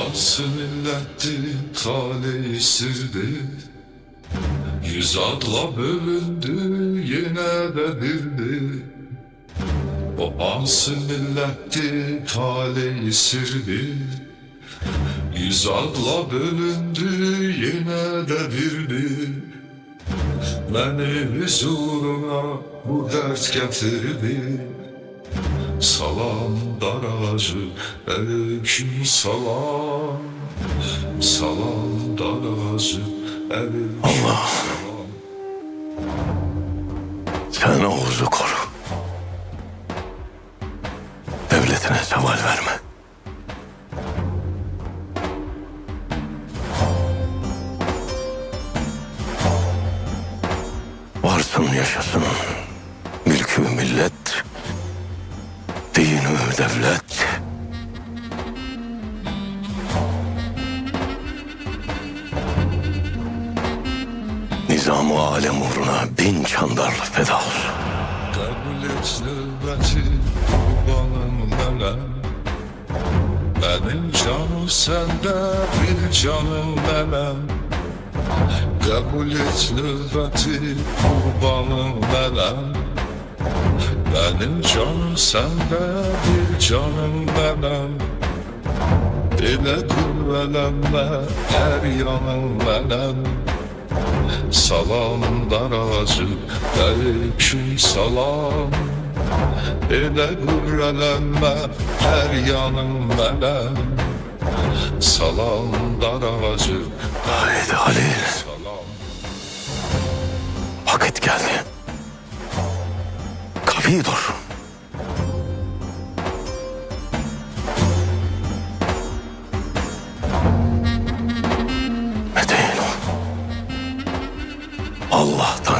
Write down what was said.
Babası milletti, taleyi sirdi Yüz adla bölündü, yine de bildi. Babası milletti, taleyi sirdi Yüz adla bölündü, yine de bildi. Beni huzuruna bu dert getirdi Salam daracı, aleyküm salam Salam daracı, aleyküm Allah. salam Sen Oğuz'u koru. Devletine zeval verme. Varsın yaşasın mülkü millet, devlet. Nizam-ı alem uğruna bin çandarlı feda olsun. Kabul et nöbeti kurbanım benim canım sende bir canım benim Kabul et nöbeti kurbanım benim Benim canım sende bir canım benim. Dile kurvelenme her yanım benim. Salam daracı, aleyküm salam. Elə qürrələnmə, hər yanım mənəm Salam daracı, Haydi Halil, salam. Vakit geldi. Meteğin ol. Allah'tan